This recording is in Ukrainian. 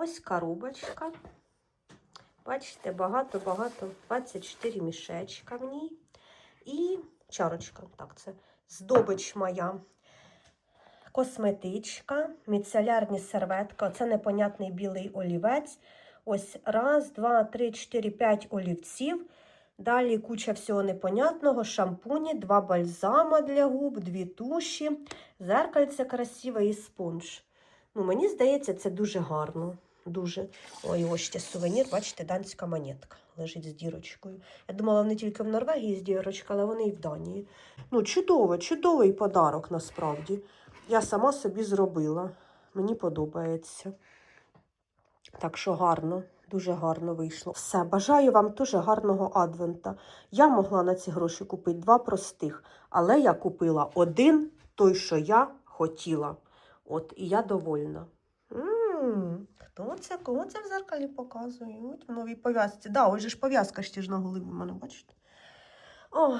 Ось коробочка. Бачите, багато-багато, 24 мішечка в ній. І чарочка. Так, це здобич моя. Косметичка, міцелярні серветка. Це непонятний білий олівець. Ось раз, два, три, чотири, п'ять олівців. Далі куча всього непонятного, шампуні, два бальзама для губ, дві туші, зеркальце красиве і спонж. Ну, мені здається, це дуже гарно. Дуже. Ой, ось ще сувенір, бачите, данська монетка лежить з дірочкою. Я думала, вони тільки в Норвегії з дірочкою, але вони і в Данії. Ну, чудово, чудовий подарок насправді. Я сама собі зробила. Мені подобається. Так що гарно, дуже гарно вийшло. Все, бажаю вам дуже гарного адвента. Я могла на ці гроші купити два простих, але я купила один, той, що я хотіла. От, і я довольна. М хто це? Кого це в зеркалі показують? В новій пов'язці. Да, ось же ж пов'язка ще ж на голові в мене, бачите? О,